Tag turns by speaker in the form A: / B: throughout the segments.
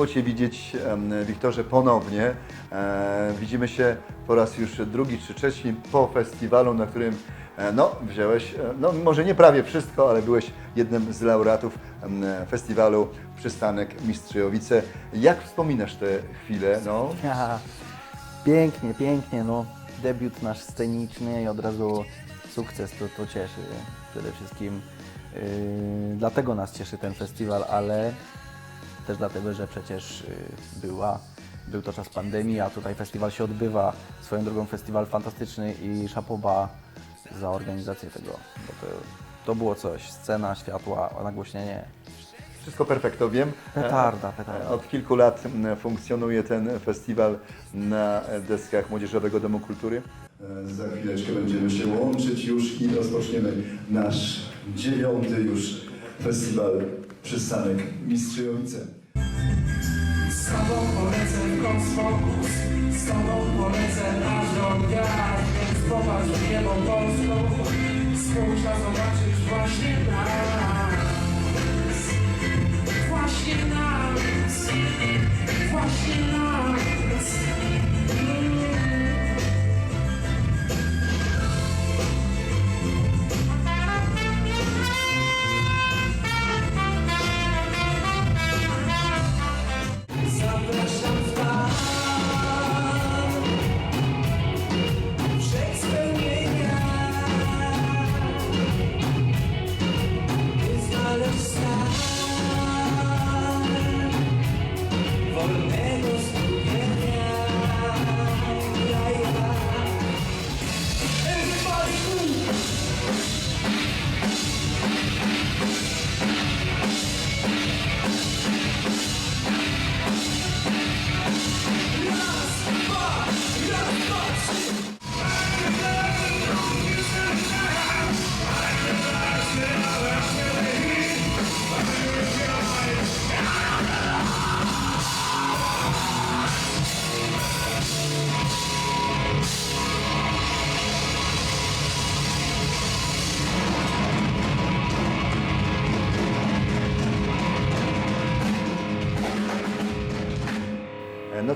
A: Miło Cię widzieć, Wiktorze, ponownie. E, widzimy się po raz już drugi czy trzeci po festiwalu, na którym e, no, wziąłeś, e, no może nie prawie wszystko, ale byłeś jednym z laureatów festiwalu Przystanek Mistrzowice. Jak wspominasz te chwile? No,
B: pięknie, pięknie, no. Debiut nasz sceniczny i od razu sukces, to, to cieszy. Przede wszystkim yy, dlatego nas cieszy ten festiwal, ale też dlatego, że przecież yy, była, był to czas pandemii, a tutaj festiwal się odbywa. Swoją drogą festiwal fantastyczny i szapoba za organizację tego, bo to, to było coś. Scena, światła, nagłośnienie.
A: Wszystko perfekto, wiem.
B: Petarda, petarda.
A: Od kilku lat funkcjonuje ten festiwal na deskach Młodzieżowego Domu Kultury.
C: E, Za chwileczkę będziemy się łączyć już i rozpoczniemy nasz dziewiąty już festiwal Przystanek Mistrzowice.
D: Z tobą polecę kosmos, z tobą polecę aż do więc popatrz w niebo polską,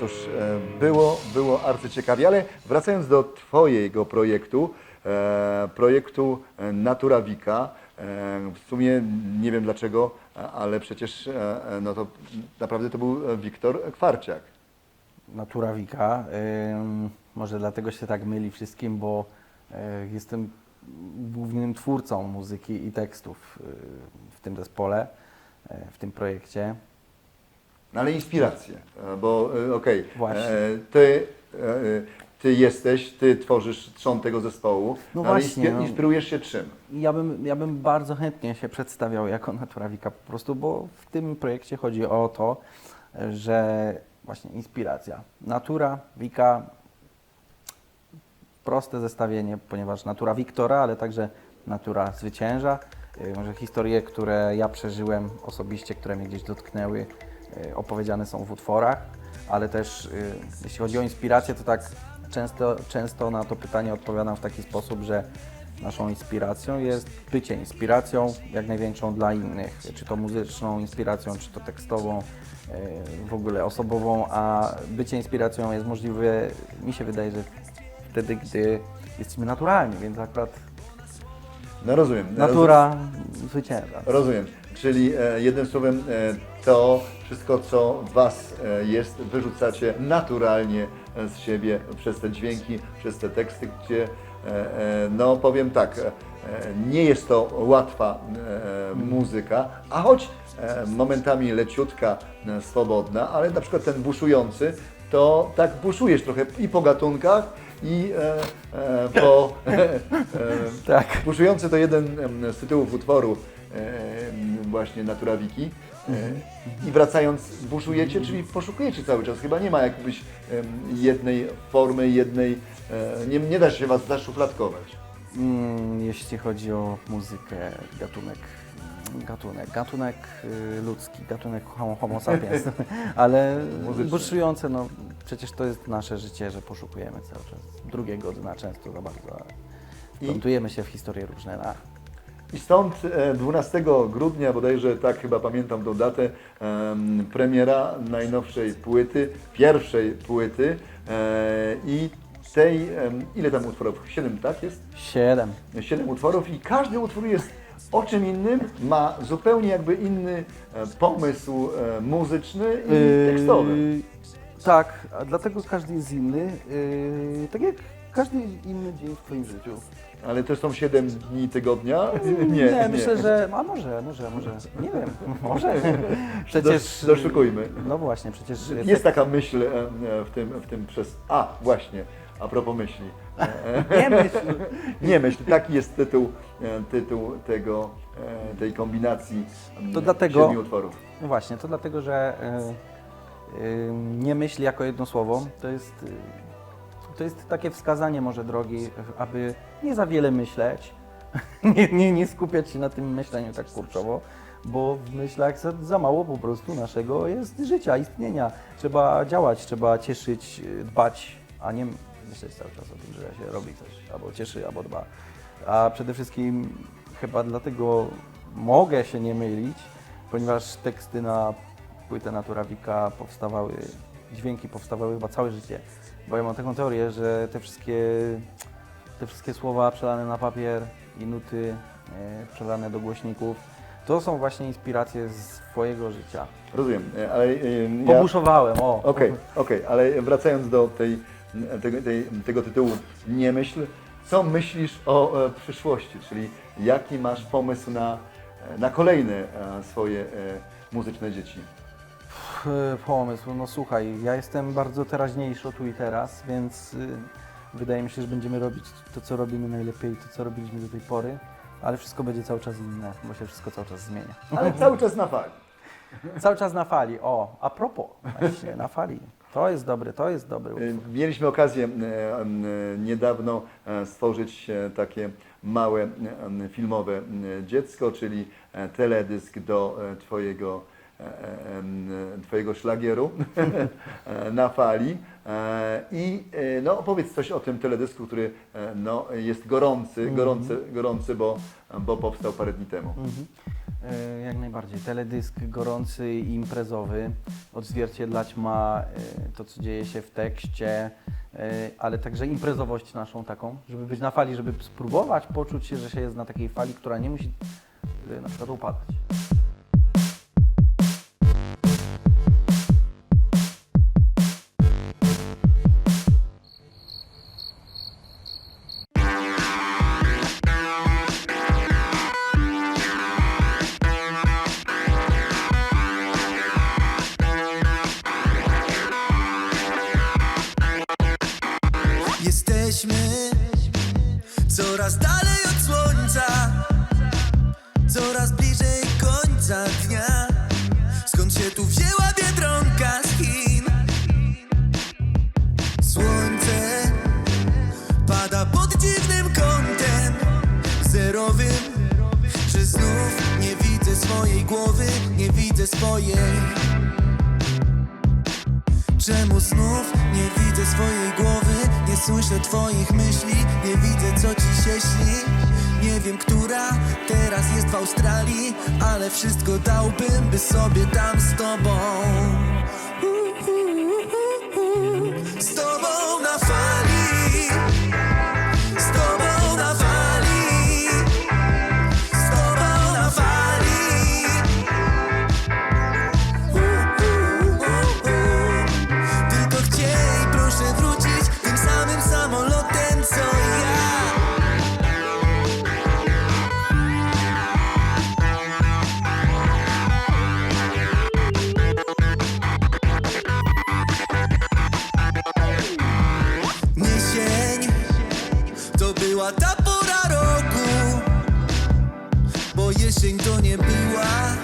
A: cóż, e, było, było arcyciekawie, ale wracając do Twojego projektu, e, projektu e, Natura Wika, e, w sumie nie wiem dlaczego, ale przecież no to naprawdę to był Wiktor Kwarciak.
B: Natura Wika. Ym, może dlatego się tak myli wszystkim, bo jestem głównym twórcą muzyki i tekstów w tym zespole, w tym projekcie.
A: No ale inspiracje, e, bo e, okej,
B: Właśnie.
A: e, ty, ty jesteś, ty tworzysz trzon tego zespołu,
B: No
A: ale
B: właśnie, no.
A: inspirujesz się czym?
B: Ja bym, ja bym bardzo chętnie się przedstawiał jako Natura Wika po prostu, bo w tym projekcie chodzi o to, że właśnie inspiracja. Natura, Wika, proste zestawienie, ponieważ natura Wiktora, ale także natura zwycięża. Może historie, które ja przeżyłem osobiście, które mnie gdzieś dotknęły, opowiedziane są w utworach, ale też y, jeśli chodzi o inspirację, to tak często, często na to pytanie odpowiadam w taki sposób, że naszą inspiracją jest bycie inspiracją jak największą dla innych, czy to muzyczną inspiracją, czy to tekstową, y, w ogóle osobową, a bycie inspiracją jest możliwe, mi się wydaje, że wtedy, gdy jesteśmy naturalni, więc akurat
A: No rozumiem.
B: natura zwycięża.
A: Rozumiem. Czyli e, jednym słowem e, to wszystko, co w Was e, jest, wyrzucacie naturalnie e, z siebie przez te dźwięki, przez te teksty, gdzie e, e, no powiem tak, e, e, nie jest to łatwa e, muzyka, a choć e, momentami leciutka, e, swobodna, ale na przykład ten buszujący, to tak buszujesz trochę i po gatunkach, i e, e, po e, e,
B: Tak.
A: Buszujący to jeden z tytułów utworu em, właśnie Natura Wiki. E, I wracając, buszujecie, czyli poszukujecie cały czas. Chyba nie ma jakbyś jednej formy, jednej... e, Nie, nie da się was zaszufladkować.
B: Mm, jeśli chodzi o muzykę, gatunek, gatunek, gatunek y, ludzki, gatunek homo, homo sapiens, ale
A: Muzyczny.
B: buszujące, no przecież to jest nasze życie, że poszukujemy cały czas drugiego dna często za bardzo, ale
A: I-
B: się w historie różne. A,
A: I stąd e, 12 grudnia, bodajże tak chyba pamiętam tą datę, em, premiera najnowszej płyty, pierwszej płyty e, i tej, ile tam utworów? Siedem, tak jest?
B: Siedem.
A: Siedem utworów i każdy utwór jest o czym innym, ma zupełnie jakby inny e, pomysł e, muzyczny i tekstowy.
B: Yy, tak, a dlatego każdy jest inny. Yy, tak jak każdy inny dzień w Twoim życiu.
A: Ale to są 7 dni tygodnia? Nie, nie.
B: myślę, że. A może, może, może. Nie wiem, może. Przecież.
A: Dosz- doszukujmy.
B: No właśnie, przecież.
A: Jest taka myśl e, e, w tym, w tym przez... A, właśnie, a propos myśli. E,
B: Nie myśl.
A: Nie myśl, taki jest tytuł, tytuł tego, tej kombinacji m,
B: To dlatego-
A: siedmiu utworów.
B: No właśnie, to dlatego, że nie myśl jako jedno słowo. To jest, to jest takie wskazanie może drogi, aby nie za wiele myśleć, nie, nie, nie skupiać się na tym myśleniu tak kurczowo, bo w myślach za, za mało po prostu naszego jest życia, istnienia. Trzeba działać, trzeba cieszyć, dbać, a nie myśleć cały czas o tym, że się robi coś, albo cieszy, albo dba. A przede wszystkim chyba dlatego mogę się nie mylić, ponieważ teksty na płytę Naturawika powstawały, dźwięki powstawały chyba całe życie. Bo ja mam taką teorię, że te wszystkie, te wszystkie słowa przelane na papier i nuty e, przelane do głośników, to są właśnie inspiracje z swojego życia.
A: Rozumiem, e, ale... e, ja-
B: Pobuszowałem, o!
A: Okej, okej, ale wracając do tej, tego, tej, tego tytułu Nie myśl, co myślisz o przyszłości, czyli jaki masz pomysł na, na kolejne swoje muzyczne dzieci?
B: Pff, Pomysł, no słuchaj, ja jestem bardzo teraźniejszy o tu i teraz, więc y, wydaje mi się, że będziemy robić to, co robimy najlepiej, to, co robiliśmy do tej pory, ale wszystko będzie cały czas inne, bo się wszystko cały czas zmienia.
A: Ale cały czas na fali.
B: Cały czas na fali, o, a propos, właśnie, na fali. To jest dobry, to jest dobry.
A: E,
B: utwór.
A: Mieliśmy okazję e, e, niedawno e, stworzyć e, takie małe e, filmowe dziecko, czyli e, teledysk do e, Twojego, e, e, twojego szlagieru e, na fali. E, I e, no, opowiedz coś o tym teledysku, który e, no, jest gorący, gorący, gorący bo, bo powstał parę dni temu.
B: Mhm. E, Jak najbardziej. Teledysk gorący i imprezowy odzwierciedlać ma e, to, co dzieje się w tekście, e, ale także imprezowość naszą taką, żeby być na fali, żeby spróbować poczuć się, że się jest na takiej fali, która nie musi e, na przykład upadać.
E: Głowy, nie widzę swojej. Czemu znów nie widzę swojej głowy? Nie słyszę twoich myśli, nie widzę co ci się śni Nie wiem, która teraz jest w Australii Ale wszystko dałbym, by sobie tam z tobą była ta pora roku, bo jesień to nie była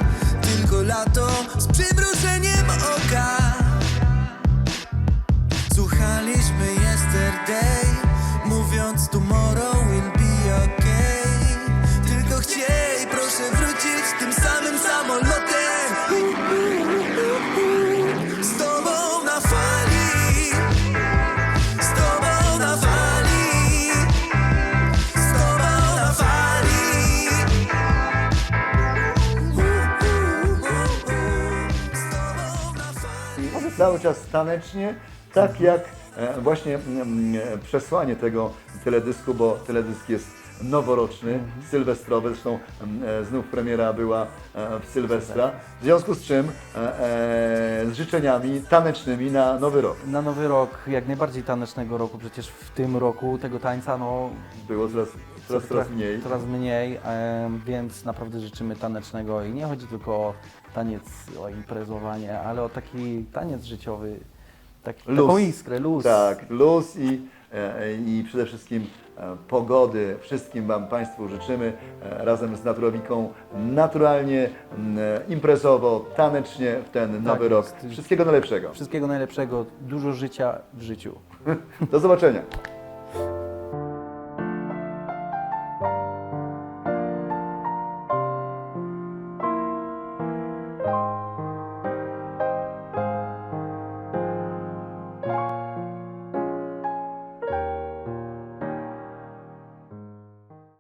E: tylko lato z przymrużeniem oka.
A: Cały czas tanecznie, tak jak e, właśnie mm, e, przesłanie tego teledysku, bo teledysk jest noworoczny, sylwestrowy, zresztą mm, e, znów premiera była w Sylwestra, w związku z czym z życzeniami tanecznymi na nowy rok.
B: Na nowy rok, jak najbardziej tanecznego roku, przecież w tym roku tego tańca no,
A: Było coraz, coraz, coraz mniej.
B: Coraz mniej, więc naprawdę życzymy tanecznego i nie chodzi tylko o taniec, o imprezowanie, ale o taki taniec życiowy, taki,
A: Luz.
B: taką iskrę, luz.
A: Tak, luz i, e, i przede wszystkim e, pogody. Wszystkim Wam Państwu życzymy e, razem z Naturowiką naturalnie, imprezowo, tanecznie w ten nowy rok.
B: jest.
A: Wszystkiego najlepszego.
B: Wszystkiego najlepszego, dużo życia w życiu.
A: Do zobaczenia.